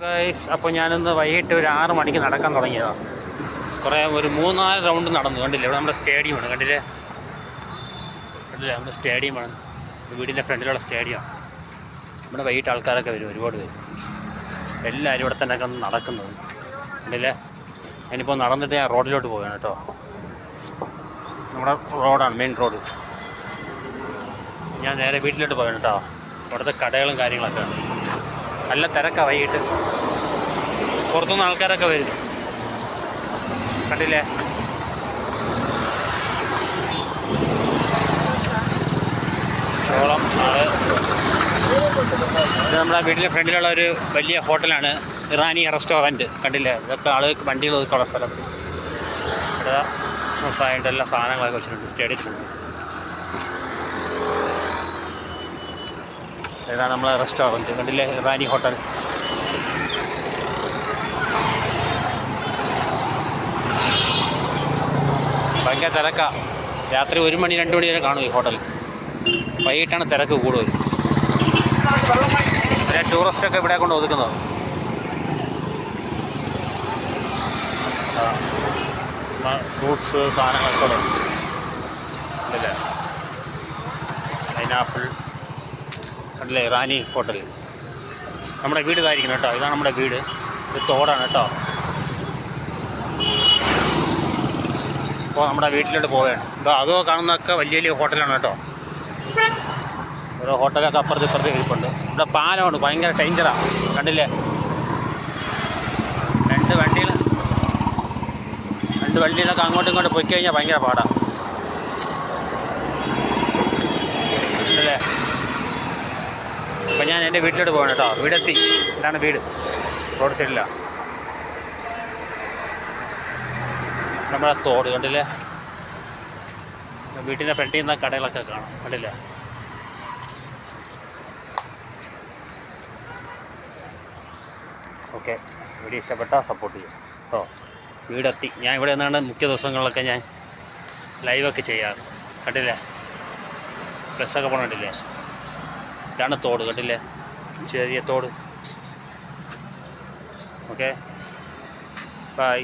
Guys അപ്പോൾ ഞാനിന്ന് വൈകിട്ട് ഒരു ആറ് മണിക്ക് നടക്കാൻ തുടങ്ങിയതാണ് കുറേ ഒരു മൂന്നാൽ റൗണ്ട് നടന്നു കണ്ടില്ലേ? ഇവിടെ നമ്മുടെ സ്റ്റേഡിയമാണ് കണ്ടില്ലേ? കണ്ടില്ലേ? നമ്മുടെ സ്റ്റേഡിയമാണ് വീടിന്റെ ഫ്രണ്ടിലുള്ള സ്റ്റേഡിയമാണ് നമ്മുടെ വൈകിട്ട് ആൾക്കാരൊക്കെ വരും ഒരുപാട് പേര്. എല്ലാവരും ഇവിടെ തന്നെ ഒക്കെ നടക്കുന്നത്. കണ്ടില്ലേ? ഞാനിപ്പോൾ നടന്നിട്ട് ഞാൻ റോഡിലോട്ട് പോവുകയാണ് കേട്ടോ. നമ്മുടെ റോഡാണ് മെയിൻ റോഡ് ഞാൻ നേരെ വീട്ടിലോട്ട് പോവുകയാണ് കേട്ടോ. ഇവിടുത്തെ കടകളും കാര്യങ്ങളൊക്കെ. ആണ് നല്ല തിരക്കാണ് വൈകിട്ട്. പുറത്തുനിന്ന് ആൾക്കാരൊക്കെ വരും. കണ്ടില്ലേ? ഇത് നമ്മുടെ വീട്ടിലെ ഫ്രണ്ടിലുള്ള ഒരു വലിയ ഹോട്ടലാണ്. ഇറാനി റെസ്റ്റോറന്റ്. കണ്ടില്ലേ? ഇതൊക്കെ ആൾ വണ്ടികൾ ഒതുക്കാനുള്ള സ്ഥലം. ഇവിടെ എല്ലാ സാധനങ്ങളൊക്കെ വെച്ചിട്ടുണ്ട്. സ്റ്റേഡിയത്തിലുണ്ട്. ഇതാണ് നമ്മളെ റെസ്റ്റോറന്റ് കണ്ടില്ലേ? റാനി ഹോട്ടൽ ഭയങ്കര തിരക്കാ. രാത്രി ഒരു മണി രണ്ട് മണി വരെ കാണും ഈ ഹോട്ടൽ വൈകിട്ടാണ് തിരക്ക് കൂടുതൽ. പിന്നെ ടൂറിസ്റ്റൊക്കെ ഇവിടെ കൊണ്ട് ഒതുക്കുന്നത്. ഫ്രൂട്ട്സ് സാധനങ്ങളൊക്കെ ഉണ്ട് പൈനാപ്പിൾ കണ്ടില്ലേ റാണി ഹോട്ടൽ. നമ്മുടെ വീട് ഇതായിരിക്കണം കേട്ടോ. ഇതാണ് നമ്മുടെ വീട്. ഇത് തോടാണ് കേട്ടോ. അപ്പോൾ നമ്മുടെ വീട്ടിലോട്ട് പോവുകയാണ്. ഇപ്പോൾ അതോ കാണുന്നതൊക്കെ വലിയ വലിയ ഹോട്ടലാണ് കേട്ടോ. ഓരോ ഹോട്ടലൊക്കെ അപ്പുറത്ത് ഇപ്പുറത്ത് ഇരിപ്പുണ്ട്. ഇവിടെ പാലമുണ്ട് ഭയങ്കര ഡേഞ്ചറാണ് കണ്ടില്ലേ? രണ്ട് വണ്ടികൾ രണ്ട് വണ്ടികളൊക്കെ അങ്ങോട്ടും ഇങ്ങോട്ടും പോയി കഴിഞ്ഞാൽ ഭയങ്കര പാടാണ് കണ്ടില്ലേ അപ്പം ഞാൻ എന്റെ വീട്ടിലോട്ട് പോകണം കേട്ടോ. വീടെത്തി. ഇതാണ് വീട്. റോഡ് സൈഡിലാണ് നമ്മുടെ തോട് കണ്ടില്ലേ? വീട്ടിന്റെ ഫ്രണ്ടിൽ നിന്ന് കടകളൊക്കെ കാണാം. കണ്ടില്ലേ? ഓക്കെ. വീഡിയോ ഇഷ്ടപ്പെട്ടാൽ സപ്പോർട്ട് ചെയ്യും കേട്ടോ. വീടെത്തി. ഞാൻ ഇവിടെ നിന്നാണ് മുഖ്യ ദിവസങ്ങളിലൊക്കെ ഞാൻ ലൈവൊക്കെ ചെയ്യാറ്. കണ്ടില്ലേ? ബസ്സൊക്കെ കണ്ടില്ലേ? ഇതാണ് തോട് കണ്ടില്ലേ? ചെറിയ തോട്. Okay bye